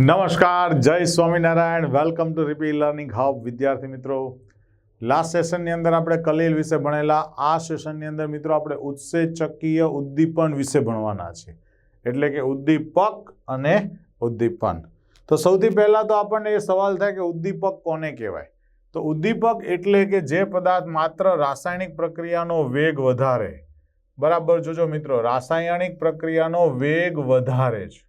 નમસ્કાર, જય Swaminarayan. Welcome to RP learning hub વિદ્યાર્થી મિત્રો. લાસ્ટ સેશનની અંદર આપણે કલીલ વિશે ભણેલા. આ સેશનની અંદર મિત્રો આપણે ઉત્સેચકીય ઉદ્દીપન વિશે ભણવાના છે એટલે કે ઉદ્દીપક અને ઉદ્દીપન. તો સૌથી પહેલા તો આપણને એ સવાલ થાય કે ઉદ્દીપક કોને કહેવાય? તો ઉદ્દીપક એટલે કે જે પદાર્થ માત્ર રાસાયણિક પ્રક્રિયાનો વેગ વધારે. બરાબર? જોજો મિત્રો, રાસાયણિક પ્રક્રિયાનો વેગ વધારે છે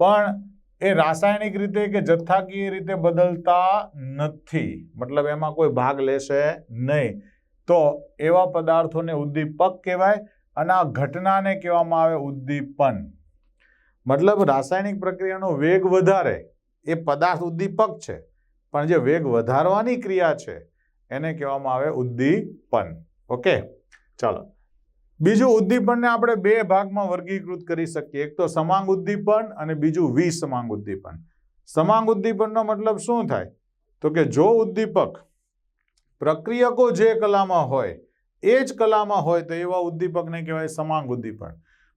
પણ એ રાસાયણિક રીતે કે જથ્થાકીય રીતે બદલતા નથી. મતલબ એમાં કોઈ ભાગ લેશે નહીં. તો એવા પદાર્થોને ઉદ્દીપક કહેવાય અને આ ઘટનાને કહેવામાં આવે ઉદ્દીપન. મતલબ રાસાયણિક પ્રક્રિયાનો વેગ વધારે એ પદાર્થ ઉદ્દીપક છે. પણ જે વેગ વધારવાની ક્રિયા છે, એને કહેવામાં આવે ઉદ્દીપન. ઓકે? ચાલો. બીજું ઉદ્દીપનને આપણે બે ભાગમાં વર્ગીકૃત કરી શકીએ. એક તો સમાંગ ઉદ્દીપન અને બીજું વિસમાંગ ઉદ્દીપન. સમાંગ ઉદ્દીપનનો મતલબ શું થાય? તો કે જો ઉદ્દીપક પ્રક્રિયકો જે કલામાં હોય, એ જ કલામાં હોય, તો એવા ઉદ્દીપકને કહેવાય સમાંગ ઉદ્દીપન.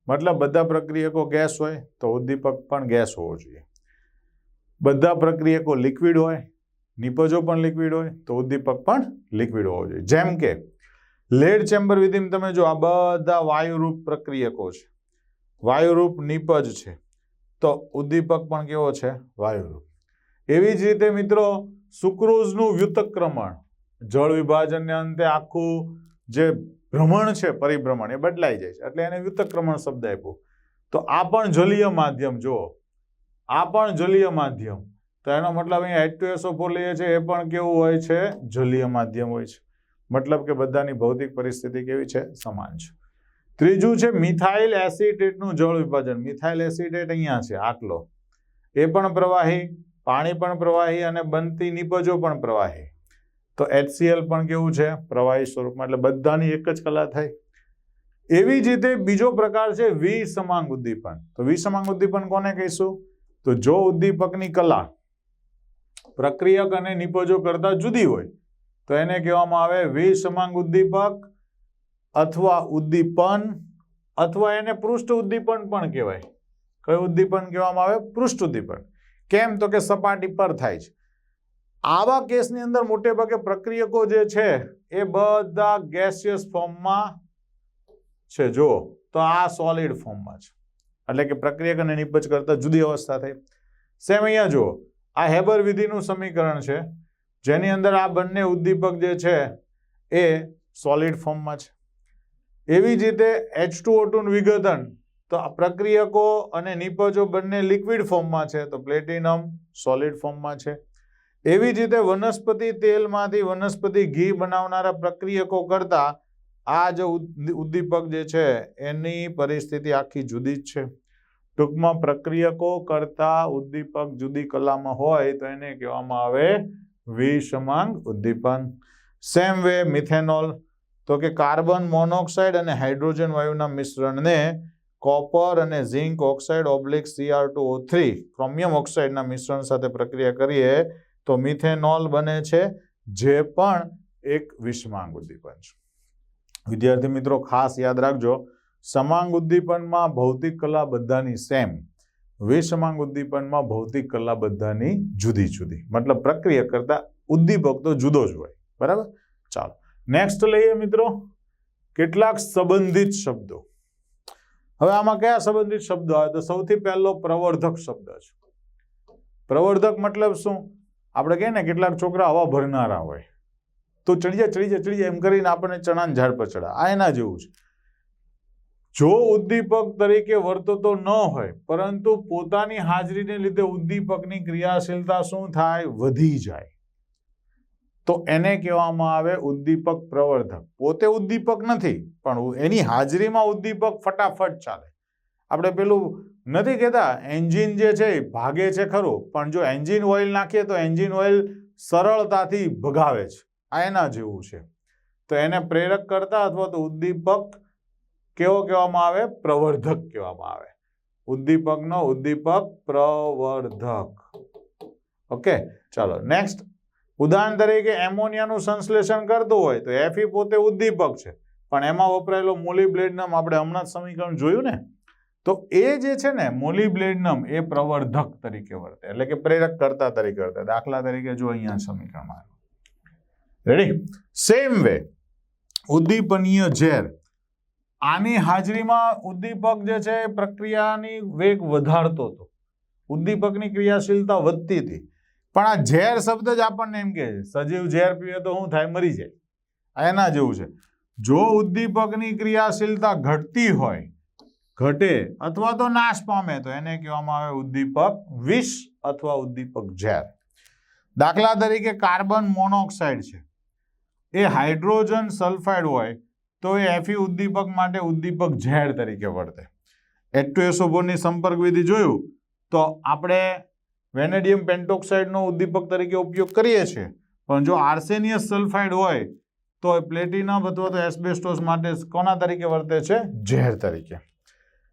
મતલબ બધા પ્રક્રિયકો ગેસ હોય, તો ઉદ્દીપક પણ ગેસ હોવો જોઈએ. બધા પ્રક્રિયકો લિક્વિડ હોય નિપજો પણ લિક્વિડ હોય, તો ઉદ્દીપક પણ લિક્વિડ હોવો જોઈએ. જેમ કે લેડ ચેમ્બર વિધિમાં તમે જો આ બધા વાયુરૂપ પ્રક્રિયકો છે, વાયુરૂપ નિપજ છે, તો ઉદ્દીપક પણ કેવો છે? વાયુરૂપ. એવી જ રીતે મિત્રો, સુક્રોઝનું વ્યુતક્રમણ, જળ વિભાજનને અંતે આખું જે ભ્રમણ છે, પરિભ્રમણ, એ બદલાઈ જાય છે. એટલે એને વ્યુતક્રમણ શબ્દ આપ્યો. તો આ પણ જલીય માધ્યમ જુઓ. આ પણ જલીય માધ્યમ. તો એનો મતલબ અહીંયા એચ ટુ એસો ફોર લઈએ છીએ, એ પણ કેવું હોય છે? જલીય માધ્યમ હોય છે. મતલબ કે બધાની ભૌતિક પરિસ્થિતિ કેવી છે? સમાન છે. ત્રીજું છે મિથાઇલ એસિટેટનું જળ વિભાજન. મિથાઇલ એસિટેટ અહીંયા છે, આટલો. એ પણ પ્રવાહી, પાણી પણ પ્રવાહી અને બનતી નિપજો પણ પ્રવાહી. તો એચસીએલ પણ કેવું છે? પ્રવાહી સ્વરૂપમાં. એટલે બધાની એક જ કલા થાય. એવી જ રીતે બીજો પ્રકાર છે વિસમાંગ ઉદ્દીપન. તો વિસમાંગ ઉદ્દીપન કોને કહીશું? તો જો ઉદ્દીપકની કલા પ્રક્રિયક અને નિપજો કરતાં જુદી હોય. તો એને કહેવામાં આવે વિસમાંગ ઉદ્દીપક અથવા ઉદ્દીપન અથવા એને પૃષ્ઠ ઉદ્દીપન પણ કહેવાય. કયું ઉદ્દીપન કહેવામાં આવે? પૃષ્ઠ ઉદ્દીપન. કેમ? તો કે સપાટી પર થાય છે. આવા કેસની અંદર મોટે ભાગે પ્રક્રિયકો જે છે એ બધા ગેસિયસ ફોર્મમાં છે. જો તો આ સોલિડ ફોર્મમાં છે. એટલે કે પ્રક્રિયક અને નિપજ કરતા જુદી અવસ્થા થઈ સેમ અહીંયા જુઓ આ હેબર વિધિનું સમીકરણ છે. જેની અંદર આ બંને ઉદ્દીપક જે છે એ સોલિડ ફોર્મમાં છે. એવી જ રીતે એચ ટુ ઓટુન વિઘટન, તો આ પ્રક્રિયકો અને નિપજો બંને લિક્વિડ ફોર્મમાં છે, તો પ્લેટિનમ સોલિડ ફોર્મમાં છે. એવી જ રીતે વનસ્પતિ તેલમાંથી વનસ્પતિ ઘી બનાવનારા પ્રક્રિયકો કરતા આ જે ઉદ્દી- ઉદ્દીપક જે છે, એની પરિસ્થિતિ આખી જુદી જ છે. ટૂંકમાં પ્રક્રિયકો કરતા ઉદ્દીપક જુદી કલામાં હોય તો એને કહેવામાં આવે વિષમાંગ ઉદ્દીપન. સેમ વે મિથેનોલ તો કે કાર્બન મોનોક્સાઇડ અને હાઇડ્રોજન વાયુના મિશ્રણને કોપર અને zinc oxide oblique CR two O three chromium ઓક્સાઇડના મિશ્રણ સાથે પ્રક્રિયા કરીએ તો મિથેનોલ બને છે, જે પણ એક વિષમાંગ ઉદ્દીપન છે. વિદ્યાર્થી મિત્રો, ખાસ યાદ રાખજો સમાંગ ઉદ્દીપનમાં ભૌતિક કલા બધાની સેમ વિસમાંગ ઉદ્દીપનમાં ભૌતિક કલા બધાની જુદી જુદી. મતલબ પ્રક્રિયા કરતા ઉદ્દીપક તો જુદો જ હોય. બરાબર? ચાલો. નેક્સ્ટ લઈએ મિત્રો. કેટલાક સંબંધિત શબ્દો. હવે આમાં કયા સંબંધિત શબ્દો આવે? તો સૌથી પહેલો પ્રવર્ધક શબ્દ છે. પ્રવર્ધક મતલબ શું? આપણે કહીએ ને કેટલાક છોકરા હવા ભરનારા હોય. તો ચડી જાય ચડી જાય ચડી જાય એમ કરીને આપણને ચણાને ઝાડ પર ચડા આ એના જેવું છે. જો ઉદ્દીપક તરીકે વર્તતો ન હોય, પરંતુ પોતાની હાજરીને લીધે ઉદ્દીપકની ક્રિયાશીલતા શું થાય? વધી જાય. તો એને કહેવામાં આવે ઉદ્દીપક પ્રવર્ધક. પોતે ઉદ્દીપક નથી, પણ એની હાજરીમાં ઉદ્દીપક ફટાફટ ચાલે. આપણે પેલું નથી કહેતા, એન્જિન જે છે એ ભાગે છે ખરું, પણ જો એન્જિન ઓઇલ નાખીએ તો એન્જિન ઓઇલ સરળતાથી ભગાવે છે. આ એના જેવું છે. તો એને પ્રેરક કરતા અથવા તો ઉદ્દીપક કેવો કહેવામાં આવે? પ્રવર્ધક કહેવામાં આવે. ઉદ્દીપકનો ઉદ્દીપક પ્રવર્ધક. ઓકે, ચાલો, નેક્સ્ટ. ઉદાહરણ તરીકે એમોનિયાનું સંશ્લેષણ કરતું હોય તો એફી પોતે ઉદ્દીપક છે. પણ એમાં વપરાયેલો મોલીબ્લેડનમ આપણે હમણાં જ સમીકરણ જોયું ને? તો એ જે છે ને મોલીબ્લેડનમ એ પ્રવર્ધક તરીકે વર્તે. એટલે કે પ્રેરક કરતા તરીકે વર્તે. દાખલા તરીકે જો અહીંયા સમીકરણમાં રેડી સેમ વે ઉદ્દીપનીય ઝેર આની હાજરીમાં ઉદ્દીપક જે છે પ્રક્રિયાની વેગ વધારતો હતો. ઉદ્દીપકની ક્રિયાશીલતા વધતી હતી. પણ આ ઝેર શબ્દ જ આપણને એમ કહે છે, સજીવ ઝેર પીવે તો શું થાય? મરી જાય. એના જેવું છે. જો ઉદ્દીપકની ક્રિયાશીલતા ઘટતી હોય, ઘટે અથવા તો નાશ પામે, તો એને કહેવામાં આવે ઉદ્દીપક વિષ અથવા ઉદ્દીપક ઝેર. દાખલા તરીકે કાર્બન મોનોક્સાઇડ છે. એ હાઇડ્રોજન સલ્ફાઇડ હોય તો એ એફી ઉદ્દીપક માટે ઉદ્દીપક ઝેર તરીકે વર્તે એટોએસોબોની સંપર્ક વિધિ જોયું, તો આપણે વેનેડિયમ પેન્ટોક્સાઇડનો ઉદ્દીપક તરીકે ઉપયોગ કરીએ છીએ. પણ જો આર્સેનિયસ સલ્ફાઇડ હોય, તો એ પ્લેટિનમ અથવા તો એસ્બેસ્ટોસ માટે કોના તરીકે વર્તે છે? ઝેર તરીકે.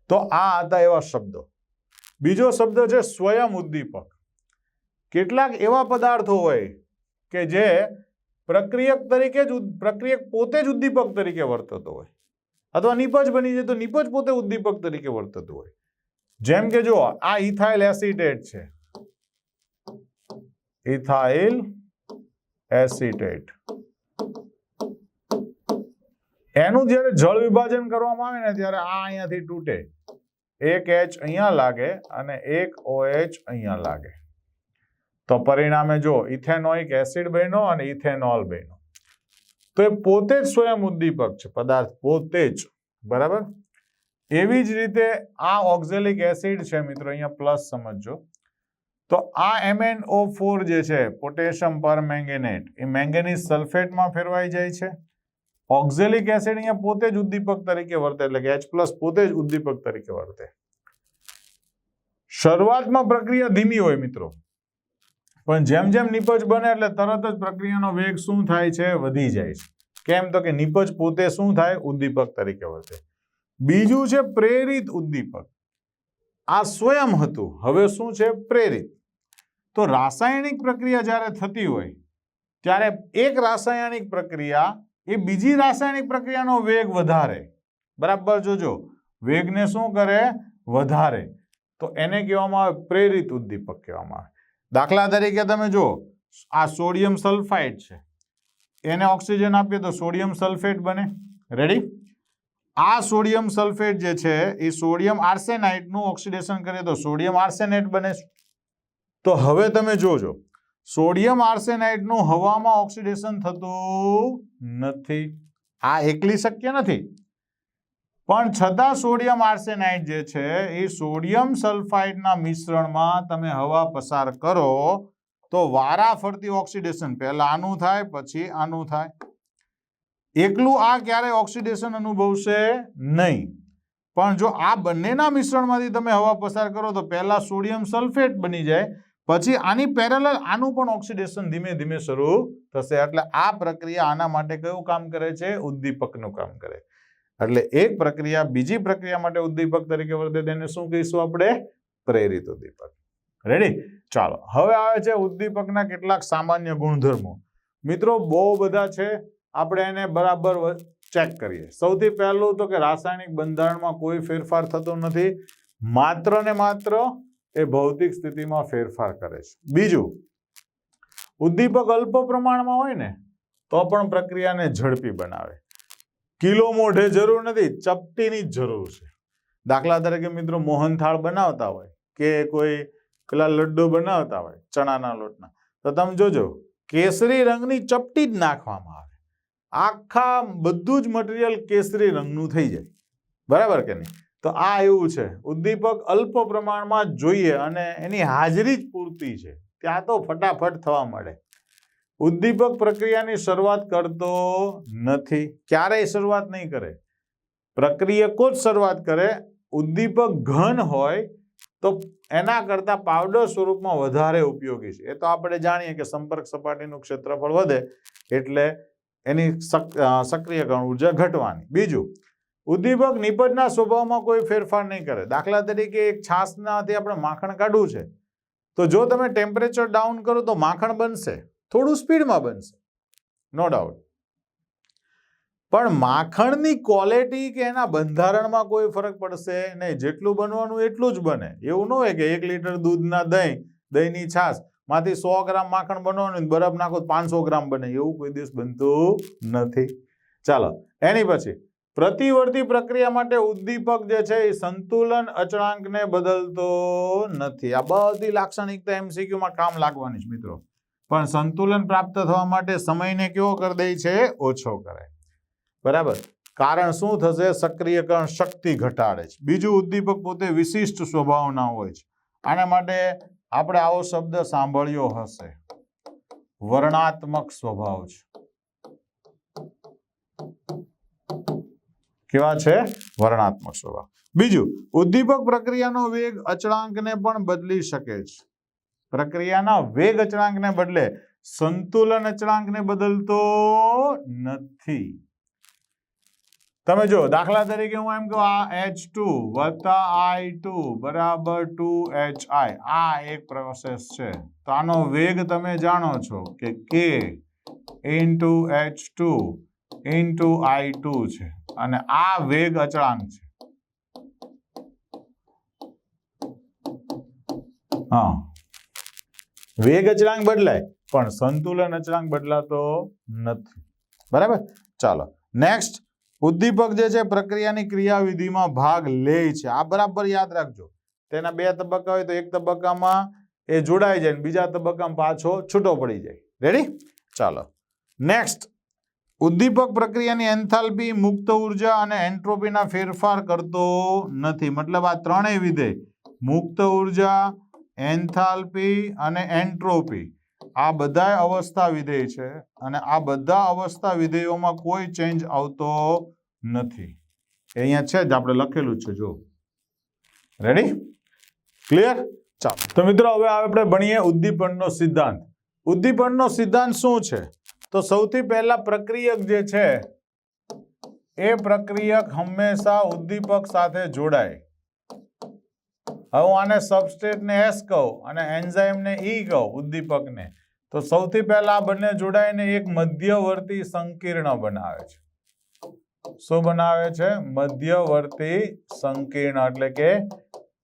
તો આ હતા એવા શબ્દો. બીજો શબ્દ છે સ્વયં ઉદ્દીપક. કેટલાક એવા પદાર્થો હોય કે જે પ્રક્રિયક તરીકે જ પ્રક્રિયક પોતે જ ઉદ્દીપક તરીકે વર્તતો હોય. અથવા નિપજ બની જાય તો નિપજ પોતે ઉદ્દીપક તરીકે વર્તતું હોય. જેમ કે જો આ ઇથાઇલ એસિટેટ છે. Ethyl acetate. એનું જ્યારે જળ વિભાજન કરવામાં આવે ને ત્યારે આ અહીંયાથી તૂટે. એક એચ અહીંયા લાગે અને એક ઓએચ અહીંયા લાગે. તો પરિણામે જો ઇથેનોઇક એસિડ બન્યો અને ઇથેનોલ બન્યો. તો એ પોતે જ સ્વયં ઉદ્દીપક છે, પદાર્થ પોતે જ. બરાબર? એવી જ રીતે આ ઓક્ઝેલિક એસિડ છે મિત્રો, અહીંયા પ્લસ સમજજો. તો આ એમએનઓ ફોર જે છે, પોટેશિયમ પર મેંગેનેટ, એ મેંગેનીઝ સલ્ફેટમાં ફેરવાઈ જાય છે. ઓક્ઝેલિક એસિડ અહીંયા પોતે જ ઉદ્દીપક તરીકે વર્તે, એટલે કે એચ પ્લસ પોતે જ ઉદ્દીપક તરીકે વર્તે. શરૂઆતમાં પ્રક્રિયા ધીમી હોય મિત્રો. પણ જેમ જેમ નિપજ બને એટલે તરત જ પ્રક્રિયાનો વેગ શું થાય છે? વધી જાય છે. કેમ તો કે નિપજ પોતે શું થાય? ઉદ્દીપક તરીકે વર્તે બીજું છે પ્રેરિત ઉદ્દીપક. આ સ્વયં હતું. હવે શું છે? પ્રેરિત. તો રાસાયણિક પ્રક્રિયા જ્યારે થતી હોય, ત્યારે એક રાસાયણિક પ્રક્રિયા એ બીજી રાસાયણિક પ્રક્રિયાનો વેગ વધારે. બરાબર? જોજો. વેગને શું કરે? વધારે. તો એને કહેવામાં આવે પ્રેરિત ઉદ્દીપક કહેવામાં આવે. દાખલા તરીકે તમે જુઓ, આ સોડિયમ સલ્ફાઇડ છે. એને ઓક્સિજન આપીએ તો સોડિયમ સલ્ફેટ બને. રેડી આ સોડિયમ સલ્ફેટ જે છે, એ સોડિયમ આર્સેનાઇટનું ઓક્સિડેશન કરીએ તો સોડિયમ આર્સેનેટ બને. તો હવે તમે જોજો, સોડિયમ આર્સેનાઇટનું હવામાં ઓક્સિડેશન થતું નથી. આ એકલી શક્ય નથી. પણ છતાં સોડિયમ આર્સેનાઇટ જે છે, એ સોડિયમ સલ્ફાઇડના મિશ્રણમાં તમે હવા પસાર કરો, તો વારા ફરતી ઓક્સિડેશન પહેલા આનું થાય, પછી આનું થાય. એકલું આ ક્યારેય ઓક્સિડેશન અનુભવશે? નહીં. પણ જો આ બંનેના મિશ્રણમાંથી તમે હવા પસાર કરો, તો પહેલા સોડિયમ સલ્ફેટ બની જાય, પછી આની પેરેલલ આનું પણ ઓક્સિડેશન ધીમે ધીમે શરૂ થશે. એટલે આ પ્રક્રિયા આના માટે કયું કામ કરે છે? ઉદ્દીપકનું કામ કરે. એટલે એક પ્રક્રિયા બીજી પ્રક્રિયા માટે ઉદ્દીપક તરીકે વર્તે તેને શું કહીશું આપણે? પ્રેરિત ઉદ્દીપક. રેડી ચાલો, હવે આવે છે ઉદ્દીપકના કેટલાક સામાન્ય ગુણધર્મો. મિત્રો, બહુ બધા છે. આપણે એને બરાબર ચેક કરીએ. સૌથી પહેલું તો કે રાસાયણિક બંધારણમાં કોઈ ફેરફાર થતો નથી. માત્ર ને માત્ર એ ભૌતિક સ્થિતિમાં ફેરફાર કરે છે. બીજું, ઉદ્દીપક અલ્પ પ્રમાણમાં હોય ને, તો પણ પ્રક્રિયાને ઝડપી બનાવે. કિલો મોઢે જરૂર નથી, ચપટીની જ જરૂર છે. દાખલા તરીકે મિત્રો મોહનથાળ બનાવતા હોય કે કોઈ પેલા લડ્ડુ બનાવતા હોય ચણાના લોટના, તો તમે જોજો, કેસરી રંગની ચપટી જ નાખવામાં આવે. આખા બધું જ મટીરિયલ કેસરી રંગનું થઈ જાય. બરાબર કે નહીં? તો આ એવું છે. ઉદ્દીપક અલ્પ પ્રમાણમાં જોઈએ અને એની હાજરી જ પૂરતી છે. ત્યાં તો ફટાફટ થવા મળે. ઉદ્દીપક પ્રક્રિયાની શરૂઆત કરતો નથી. ક્યારેય શરૂઆત નહીં કરે. પ્રક્રિયકો જ શરૂઆત કરે. ઉદ્દીપક ઘન હોય તો એના કરતાં પાવડર સ્વરૂપમાં વધારે ઉપયોગી છે. એ તો આપણે જાણીએ કે સંપર્ક સપાટીનું ક્ષેત્રફળ વધે એટલે એની સક્રિયકરણ ઊર્જા ઘટવાની. બીજું, ઉદ્દીપક નિપજના સ્વભાવમાં કોઈ ફેરફાર નહીં કરે. દાખલા તરીકે એક છાશનાથી આપણે માખણ કાઢવું છે. તો જો તમે ટેમ્પરેચર ડાઉન કરો તો માખણ બનશે. થોડું સ્પીડમાં બનશે. નો ડાઉટ પણ માખણની ક્વોલિટી કે એના બંધારણમાં કોઈ ફરક પડશે નહીં. જેટલું બનવાનું એટલું જ બને. એવું ન હોય કે એક લીટર દૂધના દહીં, દહીંની છાશ, માંથી સો ગ્રામ માખણ બનવાનું બરફ નાખો પાંચસો ગ્રામ બને. એવું કોઈ દિવસ બનતું નથી. ચાલો, એની પછી પ્રતિવર્તી પ્રક્રિયા માટે ઉદ્દીપક જે છે એ સંતુલન અચળાંકને બદલતો નથી. આ બધી લાક્ષણિકતા એમસીક્યુમાં કામ લાગવાની છે મિત્રો. પણ સંતુલન પ્રાપ્ત થવા માટે સમયને કેવો કરી દે છે? ઓછો કરે. બરાબર? કારણ શું થશે? સક્રિયકરણ શક્તિ ઘટાડે છે. બીજું ઉદ્દીપક પોતે વિશિષ્ટ સ્વભાવના હોય છે. આના માટે આપણે આવો શબ્દ સાંભળ્યો હશે. વર્ણાત્મક સ્વભાવ છે. કેવા છે? વર્ણાત્મક સ્વભાવ. બીજું, ઉદ્દીપક પ્રક્રિયાનો વેગ અચળાંકને પણ બદલી શકે છે. પ્રક્રિયાના વેગ અચળાંકને બદલે સંતુલન અચળાંકને બદલતો નથી. તમે જો દાખલા તરીકે હું એમ કહું, આ એચ ટુ વત્તા આઈ ટુ બરાબર ટુ એચ આઈ આ એક પ્રોસેસ છે. તો આનો વેગ તમે જાણો છો કે કે into H two into I two છે. અને આ વેગ અચળાંક છે. હા. વેગ અચળાંક બદલાય, પણ સંતુલન અચળાંક બદલાતો નથી. બરાબર? ચાલો નેક્સ્ટ ઉદ્દીપક જે છે, પ્રક્રિયાની ક્રિયાવિધિમાં ભાગ લે છે. આ બરાબર યાદ રાખજો. તેના બે તબક્કા હોય તો એક તબક્કામાં એ જોડાઈ જાય બીજા તબક્કામાં પાછો છૂટો પડી જાય. રેડી ચાલો. નેક્સ્ટ ઉદ્દીપક પ્રક્રિયાની એન્થાલ્પી મુક્ત ઊર્જા અને એન્ટ્રોપીના ફેરફાર કરતો નથી. મતલબ આ ત્રણેય વિધેય મુક્ત ઊર્જા એન્થાલ્પી અને એન્ટ્રોપી. આ બધા અવસ્થા વિધેય છે અને આ બધા અવસ્થા વિધેયોમાં કોઈ ચેન્જ આવતો નથી. અહીંયા છે જ આપણે લખેલું છે જો રેડી ક્લિયર ચાલો. તો મિત્રો, હવે આપણે ભણીએ ઉદ્દીપનનો સિદ્ધાંત. ઉદ્દીપનનો સિદ્ધાંત શું છે? તો સૌથી પહેલા પ્રક્રિયક જે છે, એ પ્રક્રિયક હંમેશા ઉદ્દીપક સાથે જોડાય. હવે આને સબસ્ટ્રેટને એસ કહું અને એન્ઝાઇમને ઈ કહું ઉદ્દીપકને, તો સૌથી પહેલા આ બંને જોડાઈને એક મધ્યવર્તી સંકીર્ણ બનાવે છે. શું બનાવે છે? મધ્યવર્તી સંકીર્ણ એટલે કે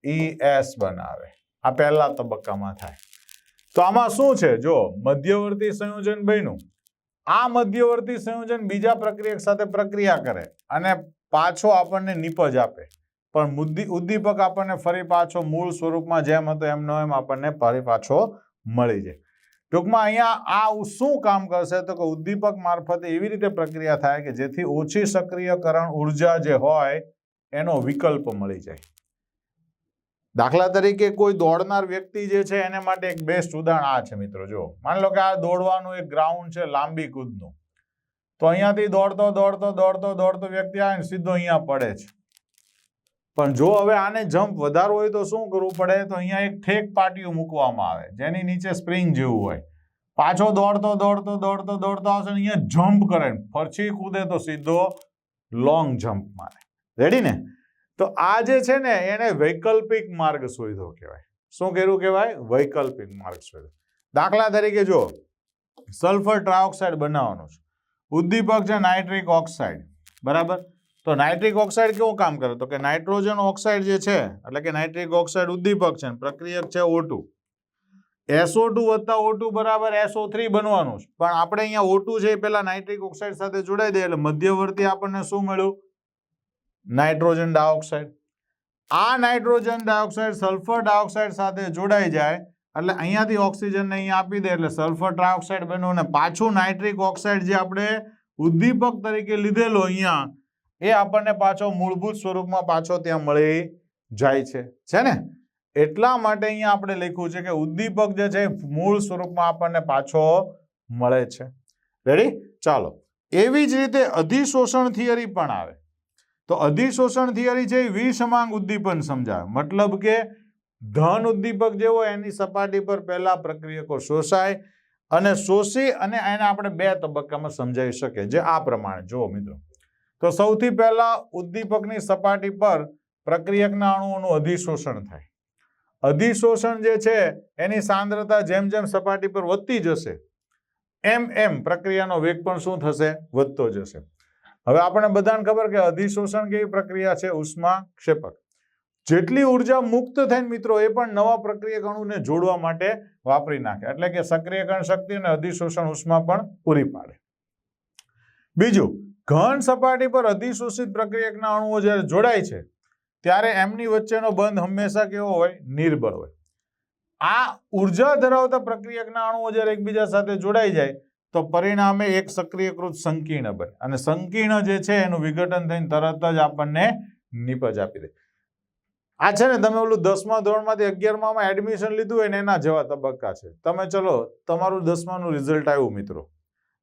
ઈ એસ બનાવે. આ પહેલા તબક્કામાં થાય. તો આમાં શું છે? જો મધ્યવર્તી સંયોજન બન્યું. આ મધ્યવર્તી સંયોજન બીજા પ્રક્રિયક સાથે પ્રક્રિયા કરે અને પાછો આપણને નિપજ આપે. પણ મુદ્દી ઉદ્દીપક આપણને ફરી પાછો મૂળ સ્વરૂપમાં જેમ હતો એમનો એમ આપણને ફરી પાછો મળી જાય. ટૂંકમાં અહીંયા આ શું કામ કરશે તો કે ઉદ્દીપક મારફતે એવી રીતે પ્રક્રિયા થાય કે જેથી ઓછી સક્રિયકરણ ઊર્જા જે હોય એનો વિકલ્પ મળી જાય. દાખલા તરીકે કોઈ દોડનાર વ્યક્તિ જે છે એને માટે એક બેસ્ટ ઉદાહરણ આ છે મિત્રો જો માની લો કે આ દોડવાનું એક ગ્રાઉન્ડ છે લાંબી કૂદનું. તો અહીંયાથી દોડતો દોડતો દોડતો દોડતો વ્યક્તિ આવે સીધો અહીંયા પડે છે. પણ જો હવે આને જમ્પ વધારવો હોય તો શું કરવું પડે? તો અહીંયા એક ઠેક પાટિયું મૂકવામાં આવે. જેની નીચે સ્પ્રિંગ જેવું હોય. પાછો દોડતો દોડતો દોડતો દોડતો આવશે અહીંયા જમ્પ કરે ફરછી કૂદે તો સીધો લોંગ જમ્પ મારે. રેડી ને? તો આ જે છે ને, એને વૈકલ્પિક માર્ગ સુવિધો કહેવાય. શું કર્યું કહેવાય? વૈકલ્પિક માર્ગ શોધ્યો. દાખલા તરીકે જો સલ્ફર ટ્રાયોક્સાઇડ બનાવવાનું છે. ઉદ્દીપક છે નાઇટ્રિક ઓક્સાઇડ બરાબર? તો નાઇટ્રિક ઓક્સાઇડ કેવું કામ કરે? તો કે નાઇટ્રોજન ઓક્સાઇડ જે છે, એટલે કે નાઇટ્રિક ઓક્સાઇડ ઉદ્દીપક છે પ્રક્રિયક છે O2 SO2 વત્તા O2 બરાબર એસઓ થ્રી બનવાનું છે. પણ આપણે અહીંયા O2 છે એ પહેલાં નાઇટ્રિક ઓક્સાઇડ સાથે જોડાઈ દે, એટલે મધ્યવર્તી આપણને શું મળ્યું? Nitrogen dioxide. આ નાઇટ્રોજન ડાયોક્સાઇડ સલ્ફર ડાયોક્સાઇડ સાથે જોડાઈ જાય, એટલે અહીંયાથી ઓક્સિજનને અહીંયા આપી દે, એટલે સલ્ફર ટ્રાયોક્સાઇડ બન્યું, અને પાછું નાઇટ્રિક ઓક્સાઇડ જે આપણે ઉદ્દીપક તરીકે લીધેલો અહીંયા એ આપણને પાછો મૂળભૂત સ્વરૂપમાં પાછો ત્યાં મળી જાય છે. છે ને? એટલા માટે અહીંયા આપણે લખ્યું છે કે ઉદ્દીપક જે છે મૂળ સ્વરૂપમાં આપણને પાછો મળે છે. રેડી ચાલો. એવી જ રીતે અધિશોષણ થિયરી પણ આવે. તો અધિશોષણ થિયરી છે એ વિષમાંગ ઉદ્દીપન સમજાવે. મતલબ કે ધન ઉદ્દીપક જે હોય એની સપાટી પર પહેલા પ્રક્રિયકો શોષાય અને શોષી અને એને આપણે બે તબક્કામાં સમજાવી શકીએ. જે આ પ્રમાણે. જુઓ મિત્રો. તો સૌથી પહેલા ઉદ્દીપકની સપાટી પર પ્રક્રિયકના અણુઓનું અધિશોષણ થાય. અધિશોષણ જે છે, એની સાંદ્રતા જેમ જેમ સપાટી પર વધતી જશે, એમ એમ પ્રક્રિયાનો વેગ પણ શું થશે? વધતો જશે. હવે આપણે બધાને ખબર કે અધિશોષણ કેવી પ્રક્રિયા છે? ઉષ્મા ક્ષેપક. જેટલી ઊર્જા મુક્ત થઈને મિત્રો એ પણ નવા પ્રક્રિયક અણુને જોડવા માટે વાપરી નાખે. એટલે કે સક્રિયકરણ શક્તિ અને અધિશોષણ ઉષ્મા પણ પૂરી પાડે. બીજું ઘન સપાટી પર અધિશોષિત પ્રક્રિયકના અણુઓ જ્યારે જોડાય છે, ત્યારે એમની વચ્ચેનો બંધ હંમેશા કેવો હોય? નિર્બળ હોય. આ ઊર્જા ધરાવતા પ્રક્રિયકના અણુઓ જ્યારે એકબીજા સાથે જોડાઈ જાય, તો પરિણામે એક સક્રિયકૃત સંકીર્ણ બને અને સંકીર્ણ જે છે એનું વિઘટન થઈને તરત જ આપણને નિપજ આપી દે. આ છે ને તમે ઓલું દસમા ધોરણમાંથી અગિયારમાં એડમિશન લીધું હોય ને એના જેવા તબક્કા છે. તમે ચલો, તમારું દસમાનું રિઝલ્ટ આવ્યું, મિત્રો.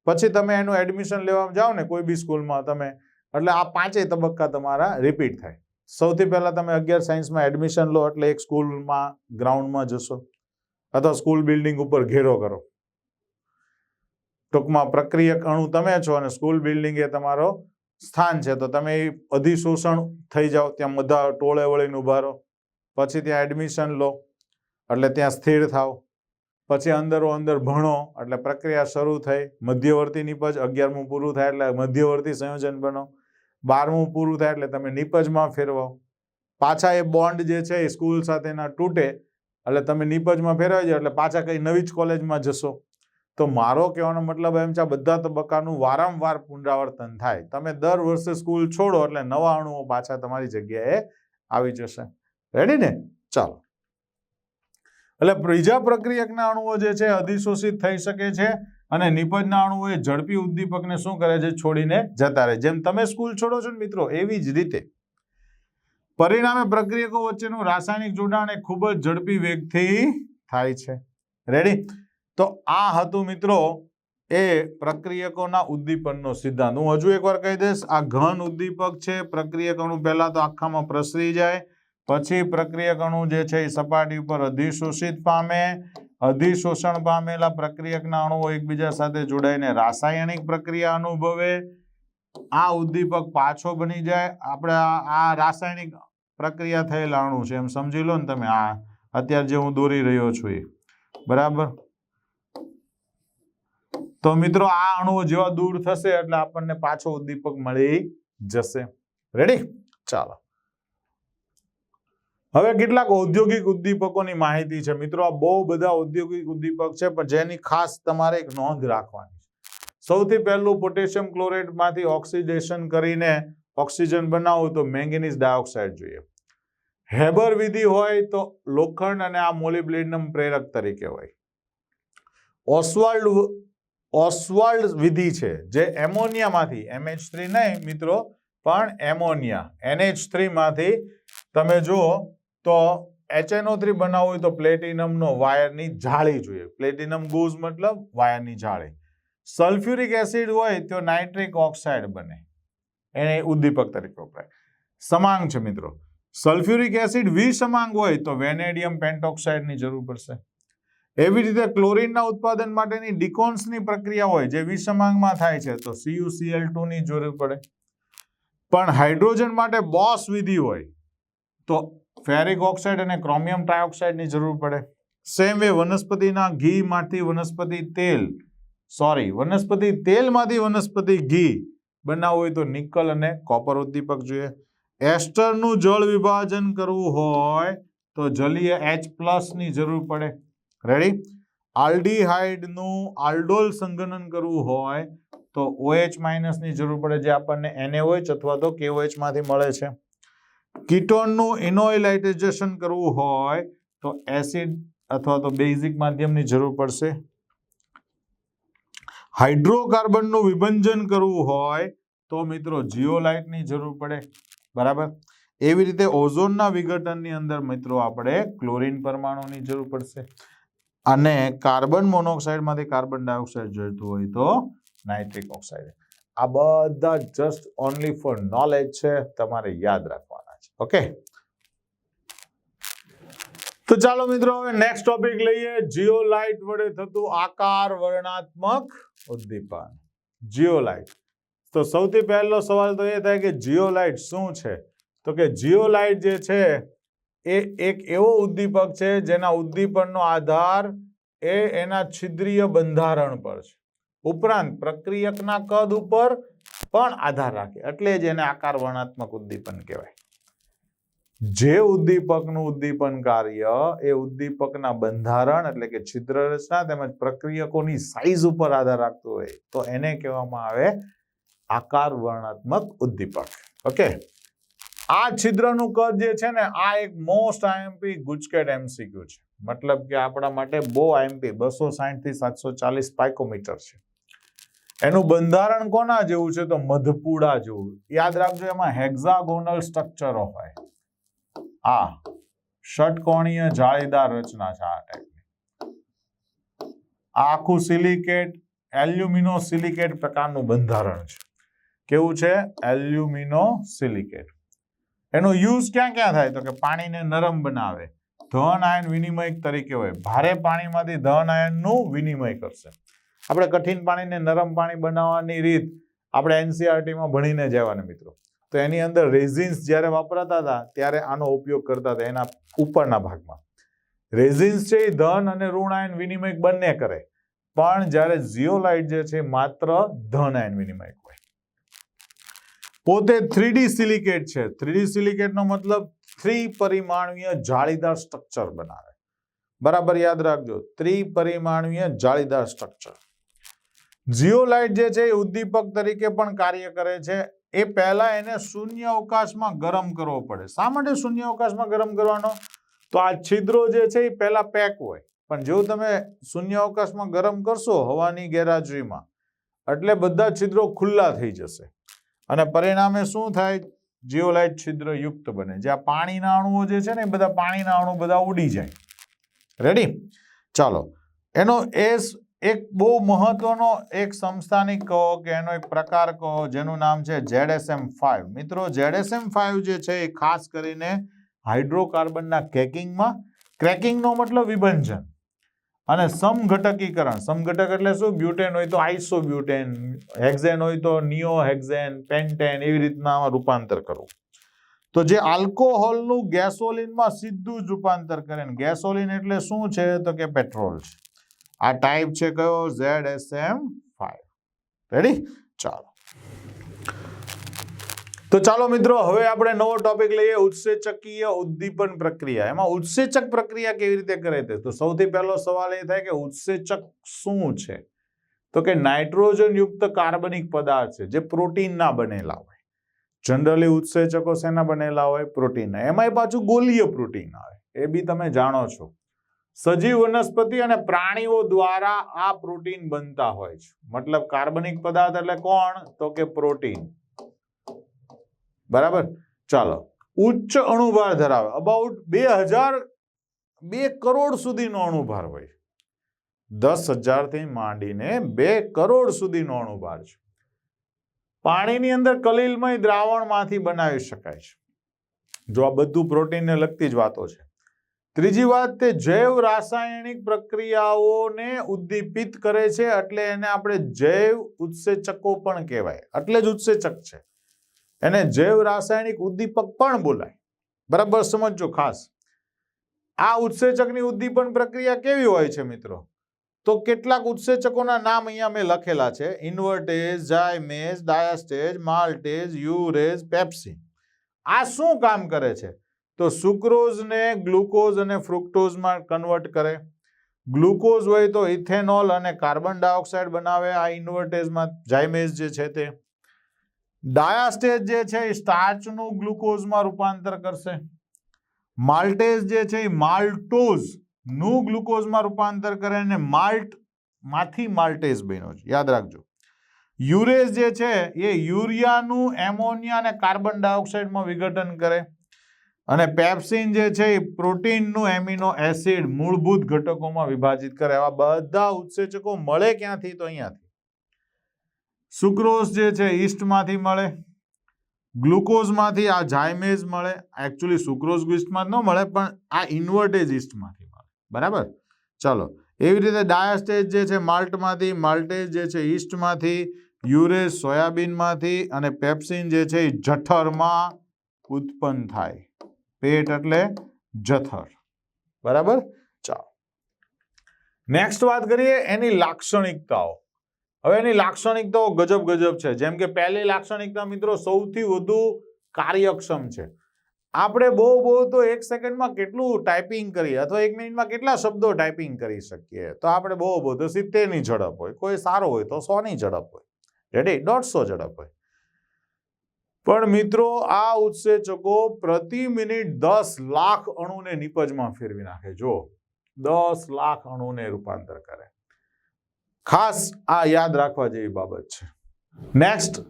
પછી તમે એનું એડમિશન લેવા જાઓ ને કોઈ બી સ્કૂલમાં તમે, એટલે આ પાંચેય તબક્કા તમારા રિપીટ થાય. સૌથી પહેલાં તમે અગિયાર સાયન્સમાં એડમિશન લો એટલે એક સ્કૂલમાં ગ્રાઉન્ડમાં જશો. અથવા સ્કૂલ બિલ્ડિંગ ઉપર ઘેરો કરો. ટૂંકમાં પ્રક્રિયક અણુ તમે છો અને સ્કૂલ બિલ્ડિંગ એ તમારો સ્થાન છે. તો તમે એ અધિશોષણ થઈ જાઓ, ત્યાં બધા ટોળે વળીને ઊભા પછી ત્યાં એડમિશન લો, એટલે ત્યાં સ્થિર થાવ પછી અંદરો અંદર ભણો, એટલે પ્રક્રિયા શરૂ થઈ. મધ્યવર્તી નિપજ અગિયારમું પૂરું થાય એટલે મધ્યવર્તી સંયોજન બનો. બારમું પૂરું થાય એટલે તમે નિપજમાં ફેરવો. પાછા એ બોન્ડ જે છે એ સ્કૂલ સાથેના તૂટે, એટલે તમે નિપજમાં ફેરવાઈ જાઓ એટલે પાછા કંઈ નવી જ કોલેજમાં જશો. તો મારો કહેવાનો મતલબ એમ છે બધા તબક્કાનું વારંવાર પુનરાવર્તન થાય. તમે દર વર્ષે સ્કૂલ છોડો એટલે નવા અણુઓ પાછા તમારી જગ્યાએ આવી જશે. રેડી ને? ચાલો. એટલે ત્રીજા પ્રક્રિયકના અણુઓ જે છે, અધિશોષિત થઈ શકે છે અને નિપજના અણુઓ એ ઝડપી ઉદ્દીપકને શું કરે છે, છોડીને જતા રહે. જેમ તમે સ્કૂલ છોડો છો ને મિત્રો, એવી જ રીતે પરિણામે પ્રક્રિયકો વચ્ચેનું રાસાયણિક જોડાણ એ ખૂબ જ ઝડપી વેગથી થાય છે. રેડી તો આ હતું મિત્રો એ પ્રક્રિયકોના ઉદ્દીપનનો સિદ્ધાંત. હું હજુ એકવાર કહી દઈશ, આ ઘન ઉદ્દીપક છે, પ્રક્રિયક અણુ પહેલા તો આખામાં પ્રસરી જાય પછી પ્રક્રિયક અણુ જે છે એ સપાટી ઉપર અધિશોષિત પામે, અધિશોષણ પામેલા પ્રક્રિયકના અણુઓ એકબીજા સાથે જોડાઈને રાસાયણિક પ્રક્રિયા અનુભવે. આ ઉદ્દીપક પાછો બની જાય. આપણે આ રાસાયણિક પ્રક્રિયા થયેલા અણુ છે, એમ સમજી લો ને તમે આ. અત્યારે જે હું દોરી રહ્યો છું એ. બરાબર? તો મિત્રો, આ અણુઓ જેવા દૂર થશે એટલે આપણને પાછો ઉદ્દીપક મળી જશે. રેડી ચાલો. હવે કેટલાક ઔદ્યોગિક ઉદ્દીપકોની માહિતી છે. મિત્રો, આ બહુ બધા ઔદ્યોગિક ઉદ્દીપક છે, પણ જેની ખાસ તમારે એક નોંધ રાખવાની છે. સૌથી પહેલું પોટેશિયમ ક્લોરેટમાંથી ઓક્સિડેશન કરીને ઓક્સિજન બનાવવું તો મેંગેનીઝ ડાયોક્સાઇડ જોઈએ. હેબર વિધિ હોય તો લોખંડ અને આ મોલિબ્લેડનમ પ્રેરક તરીકે હોય. ઓસવાલ્ડ ઓસવાલ્ડ વિધિ છે, જે એમોનિયામાંથી, એમએચ થ્રી નહીં, મિત્રો, પણ એમોનિયા, એનએચ થ્રીમાંથી તમે જુઓ તો એચએનઓ થ્રી બનાવવું હોય તો પ્લેટિનમનો વાયરની જાળી જોઈએ. પ્લેટિનમ ગુઝ મતલબ વાયરની જાળી. સલ્ફ્યુરિક એસિડ હોય તો નાઇટ્રિક ઓક્સાઇડ બને. એને ઉદ્દીપક તરીકે વપરાય. સમાંગ છે મિત્રો. સલ્ફ્યુરિક એસિડ વિસમાંગ હોય તો વેનેડિયમ પેન્ટોક્સાઇડની જરૂર પડશે. એવી રીતે ક્લોરીનના ઉત્પાદન માટેની ડિકોન્સની પ્રક્રિયા હોય જે વિષમાંગમાં થાય છે તો સીયુસીએલ ટુની જરૂર પડે. પણ હાઇડ્રોજન માટે બોસ વિધિ હોય તો ફેરિક ઓક્સાઇડ અને ક્રોમિયમ ટ્રાયોક્સાઇડની જરૂર પડે. સેમ વે વનસ્પતિના ઘીમાંથી વનસ્પતિ તેલ સોરી વનસ્પતિ તેલમાંથી વનસ્પતિ ઘી બનાવવું હોય તો નિકલ અને કોપર ઉદ્દીપક જોઈએ. એસ્ટરનું જળ વિભાજન કરવું હોય તો જલીય એચ પ્લસની જરૂર પડે. રેડી આલ્ડીહાઇડનું આલ્ડોલ સંગનન કરવું હોય તો ઓએચ માઇનસની જરૂર પડે, જે આપણને એનએઓએચ અથવા તો કેઓએચમાંથી મળે છે. કીટોનનું ઇનોઇલાઇટેશન કરવું હોય તો એસિડ અથવા તો બેઝિક માધ્યમની જરૂર પડશે. હાઇડ્રોકાર્બનનું વિભંજન કરવું હોય તો મિત્રો જીઓલાઇટની જરૂર પડે. બરાબર? એવી રીતે ઓઝોનના વિઘટનની અંદર મિત્રો આપણે ક્લોરીન પરમાણુની જરૂર પડશે. અને કાર્બન મોનોક્સાઇડમાંથી કાર્બન ડાયોક્સાઇડ જોઈતું હોય તો નાઇટ્રિક ઓક્સાઇડ. આ બધા જસ્ટ ઓનલી ફોર નોલેજ છે. તમારે યાદ રાખવાના. ઓકે તો ચાલો મિત્રો હવે નેક્સ્ટ ટોપિક લઈએ. જીઓલાઇટ વડે થતું આકાર વર્ણનાત્મક ઉદ્દીપન. જીઓલાઇટ તો સૌથી પહેલો સવાલ તો એ થાય કે જીઓલાઇટ શું છે? તો કે જીઓલાઇટ જે છે, એ એક એવો ઉદ્દીપક છે જેના ઉદ્દીપનનો આધાર એ એના છિદ્રીય બંધારણ પર છે. ઉપરાંત પ્રક્રિયકના કદ ઉપર પણ આધાર રાખે. એટલે જ એને આકાર વર્ણાત્મક ઉદ્દીપન કહેવાય. જે ઉદ્દીપકનું ઉદ્દીપન કાર્ય એ ઉદ્દીપકના બંધારણ એટલે કે છિદ્ર રચના તેમજ પ્રક્રિયકોની સાઈઝ ઉપર આધાર રાખતું હોય, તો એને કહેવામાં આવે આકાર વર્ણાત્મક ઉદ્દીપક. ઓકે આ છિદ્રનું કદ જે છે ને, આ એક મોસ્ટ આઈએમપી ગુજકેટ એમસીક્યુ છે. મતલબ કે આપણા માટે બહુ આઈએમપી બસો થી સાતસો ચાલીસ પાઇકોમીટર છે. એનું બંધારણ કોના જેવું છે? તો મધપુડા જેવું. યાદ રાખજો, એમાં હેક્ઝાગોનલ સ્ટ્રક્ચરો હોય. આ ષટકોણીય જાળીદાર રચના છે આ ટાઈપની આખું સિલિકેટ એલ્યુમિનો સિલિકેટ પ્રકારનું બંધારણ છે. કેવું છે? એલ્યુમિનો સિલિકેટ. એનો યુઝ ક્યાં ક્યાં થાય? તો કે પાણીને નરમ બનાવે. ધન, આયન વિનિમયક તરીકે હોય. ભારે પાણીમાંથી ધન, આયનનું વિનિમય કરશે. આપણે કઠિન પાણીને નરમ પાણી બનાવવાની રીત આપણે એનસીઆરટીમાં ભણીને જવાના મિત્રો. તો એની અંદર રેઝિન્સ જ્યારે વાપરાતા હતા, ત્યારે આનો ઉપયોગ કરતા હતા એના ઉપરના ભાગમાં. રેઝિન્સ છે એ ધન અને ઋણ, આયન વિનિમય બંને કરે. પણ જ્યારે ઝિયોલાઇટ જે છે, માત્ર ધન, આયન વિનિમય હોય. પોતે થ્રીડી સિલિકેટ છે. થ્રીડી સિલિકેટનો મતલબ થ્રી પરિમાણીય જાળીદાર સ્ટ્રક્ચર બનાવે. બરાબર યાદ રાખજો, ત્રિપરિમાણીય જાળીદાર સ્ટ્રક્ચર. જીઓલાઇટ જે છે એ ઉદ્દીપક તરીકે પણ કાર્ય કરે છે. એ પહેલા એને શૂન્ય અવકાશમાં ગરમ કરવો પડે. શા માટે શૂન્ય અવકાશમાં ગરમ કરવાનો? તો આ છિદ્રો જે છે એ પહેલા પેક હોય. પણ જો તમે શૂન્ય અવકાશમાં ગરમ કરશો હવાની ગેરહાજરીમાં, એટલે બધા છિદ્રો ખુલ્લા થઈ જશે. અને પરિણામે શું થાય? જીઓલાઇટ છિદ્ર યુક્ત બને. જ્યાં પાણીના અણુઓ જે છે ને, એ બધા પાણીના અણુ બધા ઉડી જાય. રેડી ચાલો. એનો એસ એક બહુ મહત્વનો એક સંસ્થાનિક કહો કે એનો એક પ્રકાર કહો, જેનું નામ છે ZSM ફાઈવ મિત્રો ZSM ફાઈવ જે છે એ ખાસ કરીને હાઇડ્રોકાર્બનના કેકિંગમાં, ક્રેકિંગનો મતલબ વિભંજન અને સમઘટકીકરણ. સમઘટક એટલે શું? બ્યુટેન હોય તો આઈસો બ્યુટેન હેક્ઝેન હોય તો નિયો હેક્ઝેન પેન્ટેન, એવી રીતના આમાં રૂપાંતર કરવું. તો જે આલ્કોહોલનું ગેસોલિનમાં સીધું જ રૂપાંતર કરે ગેસોલિન એટલે શું છે? તો કે પેટ્રોલ છે. આ ટાઈપ છે કયો? Z S M five ready ચાલો. તો ચાલો મિત્રો, હવે આપણે નવો ટોપિક લઈએ, ઉત્સેચકીય ઉદ્દીપન પ્રક્રિયા. એમાં ઉત્સેચક પ્રક્રિયા કેવી રીતે કરે છે તો સૌથી પહેલો સવાલ એ થાય કે ઉત્સેચક શું છે? તો કે નાઇટ્રોજન યુક્ત કાર્બનિક પદાર્થ છે, જે પ્રોટીનના બનેલા હોય. જનરલી ઉત્સેચકો શેના બનેલા હોય? પ્રોટીનના. એમાંય પાછું ગોલીય પ્રોટીન આવે. એ બી તમે જાણો છો. સજીવ વનસ્પતિ અને પ્રાણીઓ દ્વારા આ પ્રોટીન બનતા હોય છે. મતલબ કાર્બનિક પદાર્થ એટલે કોણ? તો કે પ્રોટીન. બરાબર? ચાલો. ઉચ્ચ અણુભાર ધરાવે. અબાઉટ બે હજાર બે કરોડ સુધીનો અણુભાર હોય દસ હજારથી માંડીને બે કરોડ સુધીનો અણુભાર છે. પાણીની અંદર કલીલમય દ્રાવણમાંથી બનાવી શકાય છે. જો આ બધું પ્રોટીનને લગતી જ વાતો છે. ત્રીજી વાત તે જૈવ રાસાયણિક પ્રક્રિયાઓને ઉદ્દીપિત કરે છે એટલે એને આપણે જૈવ ઉત્સેચકો પણ કહેવાય. એટલે જ ઉત્સેચક છે. એને જૈવ રાસાયણિક ઉદ્દીપક પણ બોલાય. બરાબર? સમજજો ખાસ. આ ઉત્સેચકની ઉદ્દીપન પ્રક્રિયા કેવી હોય છે મિત્રો? તો કેટલાક ઉત્સેચકોના નામ અહીંયા મેં લખેલા છે. Invertase zymase diastase maltase urease, pepsin. આ શું કામ કરે છે? તો સુક્રોઝને ગ્લુકોઝ અને ફ્રુક્ટોઝમાં કન્વર્ટ કરે. ગ્લુકોઝ હોય તો ઇથેનોલ અને કાર્બન ડાયોક્સાઇડ બનાવે આ ઇન્વર્ટેઝમાં ઝાયમેઝ જે છે તે. ડાયાસ્ટેજ જે છે એ સ્ટાર્ચનું ગ્લુકોઝમાં રૂપાંતર કરશે. માલ્ટેઝ જે છે એ માલ્ટોઝનું ગ્લુકોઝમાં રૂપાંતર કરે અને માલ્ટમાંથી માલ્ટેઝ બન્યો છે. યાદ રાખજો. યુરેઝ જે છે એ યુરિયાનું એમોનિયા અને કાર્બન ડાયોક્સાઇડમાં વિઘટન કરે. અને પેપ્સિન જે છે એ પ્રોટીનનું એમિનો એસિડ મૂળભૂત ઘટકોમાં વિભાજિત કરે. આવા બધા ઉત્સેચકો મળે ક્યાંથી? તો અહીંયાથી. સુક્રોઝ જે છે ઈસ્ટમાંથી મળે. ગ્લુકોઝમાંથી આ જાયમેઝ મળે. એકચ્યુઅલી સુક્રોઝ ઈસ્ટમાં ન મળે, પણ આ ઇન્વર્ટેજ ઈસ્ટમાંથી મળે. બરાબર? ચલો. એવી રીતે ડાયાસ્ટેજ જે છે માલ્ટમાંથી માલ્ટેજ જે છે ઈસ્ટમાંથી યુરેસ સોયાબીનમાંથી અને પેપ્સિન જે છે એ જઠરમાં ઉત્પન્ન થાય. પેટ એટલે જઠર. બરાબર? ચાલો. નેક્સ્ટ વાત કરીએ એની લાક્ષણિકતાઓ. હવે એની લાક્ષણિકતાઓ ગજબ ગજબ છે. જેમ કે પહેલી લાક્ષણિકતા મિત્રો સૌથી વધુ કાર્યક્ષમ છે. આપણે બહુ બહુ તો એક સેકન્ડમાં કેટલું ટાઈપિંગ કરીએ અથવા એક મિનિટમાં કેટલા શબ્દો ટાઈપિંગ કરી શકીએ? તો આપણે બહુ બહુ તો સિત્તેરની ઝડપ હોય. કોઈ સારો હોય તો સોની ઝડપ હોય. રેડી દોઢસો ઝડપ હોય. પણ મિત્રો, આ ઉત્સેચકો પ્રતિ મિનિટ દસ લાખ અણુને નિપજમાં ફેરવી નાખે. જો દસ લાખ અણુને રૂપાંતર કરે. ખાસ આ યાદ રાખવા જેવી બાબત છે. નેક્સ્ટ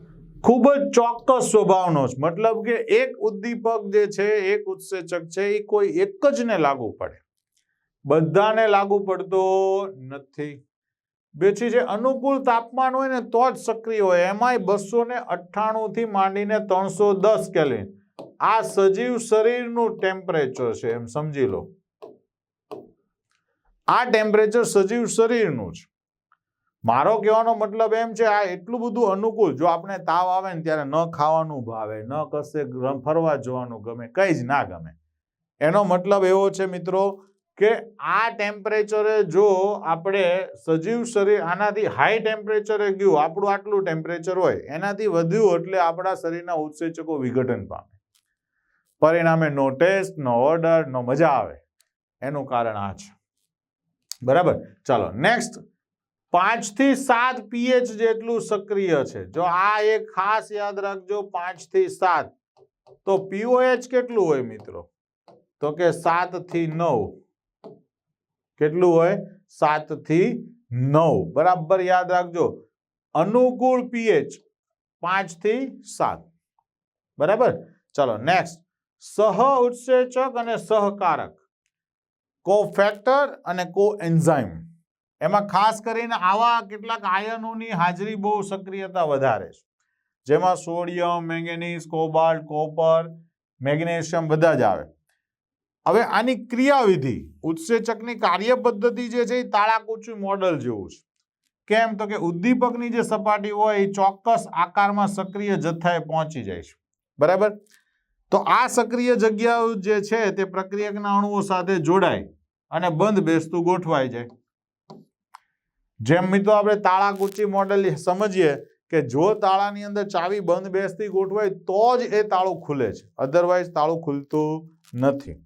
ખૂબ જ ચોક્કસ સ્વભાવનો છે મતલબ કે એક ઉદ્દીપક જે છે, એક ઉત્સેચક છે, એ કોઈ એક જ ને લાગુ પડે. બધાને લાગુ પડતો નથી. બેછી જે અનુકૂળ તાપમાન હોય ને તો જ સક્રિય હોય. એમાંય બસો ને અઠ્ઠાણું થી માંડીને ત્રણસો દસ કેલ્વિન. આ સજીવ શરીરનું ટેમ્પરેચર છે, એમ સમજી લો. આ ટેમ્પરેચર સજીવ શરીરનું છે. મારો કહેવાનો મતલબ એમ છે, આ એટલું બધું અનુકૂળ, જો આપણે તાવ આવે ને ત્યારે ન ખાવાનું ભાવે, ન કશે ફરવા જવાનું ગમે, કંઈ જ ના ગમે. એનો મતલબ એવો છે મિત્રો કે આ ટેમ્પરેચરે જો આપણે સજીવ શરીર, આનાથી હાઈ ટેમ્પરેચરે ગયું, આપણું આટલું ટેમ્પરેચર હોય, એનાથી વધ્યું એટલે આપણા શરીરના ઉત્સેચકો વિઘટન પામે. પરિણામે નો ટેસ્ટ નો ઓર્ડર નો મજા આવે. એનું કારણ આ છે. બરાબર? ચાલો નેક્સ્ટ પાંચથી સાત પીએચ જેટલું સક્રિય છે. જો આ એક ખાસ યાદ રાખજો પાંચથી સાત. તો પીઓએચ કેટલું હોય મિત્રો? તો કે સાતથી નવ. કેટલું હોય? સાતથી નવ. બરાબર યાદ રાખજો. અનુકૂળ પીએચ પાંચથી સાત. બરાબર? ચલો નેક્સ્ટ સહ ઉત્સેચક અને સહકારક. કોફેક્ટર અને કો એન્ઝાઇમ એમાં ખાસ કરીને આવા કેટલાક આયનોની હાજરી બહુ સક્રિયતા વધારે છે. જેમાં sodium, manganese, cobalt, copper, magnesium બધા જ આવે. હવે આની ક્રિયાવિધિ, ઉત્સેચકની કાર્ય પદ્ધતિ જે છે એ તાળાકૂચું મોડલ જેવું છે. કેમ? તો કે ઉદ્દીપકની જે સપાટી હોય એ ચોક્કસ આકારમાં સક્રિય જથ્થાએ પહોંચી જાય છે. બરાબર? તો આ સક્રિય જગ્યાઓ જે છે તે પ્રક્રિયકના અણુઓ સાથે જોડાય અને બંધ બેસતું ગોઠવાઈ જાય. જેમ મિત્રો આપણે તાળાકૂચી મોડલ સમજીએ કે જો તાળાની અંદર ચાવી બંધ બેસતી ગોઠવાય તો જ એ તાળું ખુલે છે. અધરવાઇઝ તાળું ખુલતું નથી.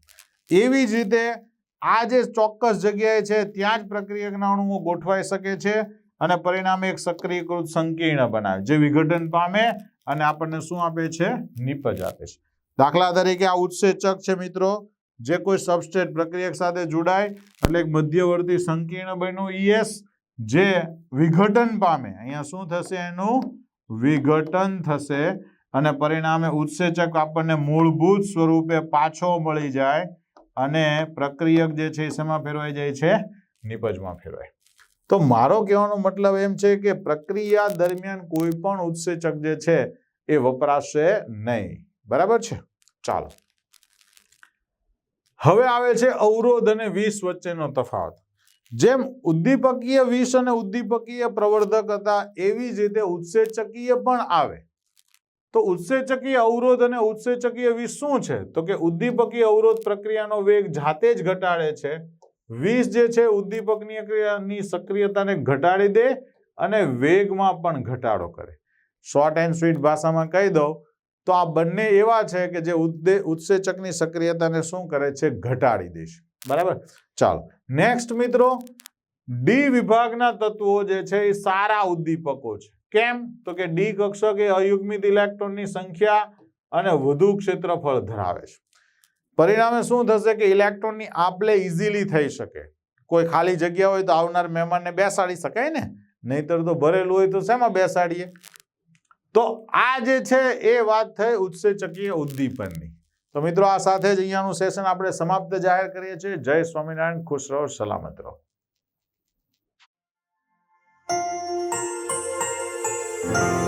એવી જ રીતે આ જે ચોક્કસ જગ્યાએ છે, ત્યાં જ પ્રક્રિયકના અણુઓ ગોઠવાઈ શકે છે અને પરિણામે એક સક્રિયકૃત સંકીર્ણ બનાવે જે વિઘટન પામે અને આપણને શું આપે છે? નિપજ આપે છે. દાખલા તરીકે આ ઉત્સેચક છે મિત્રો, જે કોઈ સબસ્ટેટ પ્રક્રિયક સાથે જોડાય એટલે એક મધ્યવર્તી સંકીર્ણ બન્યું ઈએસ, જે વિઘટન પામે. અહીંયા શું થશે એનું? વિઘટન થશે અને પરિણામે ઉત્સેચક આપણને મૂળભૂત સ્વરૂપે પાછો મળી જાય અને પ્રક્રિયક જે છે, શેમાં ફેરવાઈ જાય છે? નિપજમાં ફેરવાય. તો મારો કહેવાનો મતલબ એમ છે કે પ્રક્રિયા દરમિયાન કોઈ પણ ઉત્સેચક જે છે, એ વપરાશે નહીં. બરાબર છે? ચાલો. હવે આવે છે અવરોધ અને વિષ વચ્ચેનો તફાવત. જેમ ઉદ્દીપકીય વિષ અને ઉદ્દીપકીય પ્રવર્ધક હતા, એવી જ રીતે ઉત્સેચકીય પણ આવે. તો ઉત્સેચકીય અવરોધ અને ઉત્સેચકીય વિષ શું છે? તો કે ઉદ્દીપકીય અવરોધ પ્રક્રિયાનો વેગ જાતે જ ઘટાડે છે. વિષ જે છે ઉદ્દીપકની ક્રિયાની સક્રિયતાને ઘટાડી દે અને વેગમાં પણ ઘટાડો કરે. શોર્ટ એન્ડ સ્વીટ ભાષામાં કહી દઉં, તો આ બંને એવા છે કે જે ઉદ્દે, ઉત્સેચકની સક્રિયતાને શું કરે છે? ઘટાડી દેશે બરાબર? ચાલો. નેક્સ્ટ મિત્રો, ડી વિભાગના તત્વો જે છે એ સારા ઉદ્દીપકો છે. કેમ? તો કે ડી કક્ષક અયુગ્મિત ઇલેક્ટ્રોનની સંખ્યા અને વધુ ક્ષેત્રફળ ધરાવે છે. પરિણામે શું થશે કે ઇલેક્ટ્રોનની આપલે ઇઝીલી થઈ શકે. કોઈ ખાલી જગ્યા હોય તો આવનાર મહેમાનને બેસાડી શકાય ને? નહીતર તો ભરેલું હોય તો શેમાં બેસાડીએ? તો આ જે છે એ વાત થઈ ઉત્સેચકીય ઉદ્દીપનની. તો મિત્રો, આ સાથે જ અહીંયાનું સેશન આપણે સમાપ્ત જાહેર કરીએ છીએ. જય સ્વામિનારાયણ. ખુશ રહો, સલામત રહો. Thank you.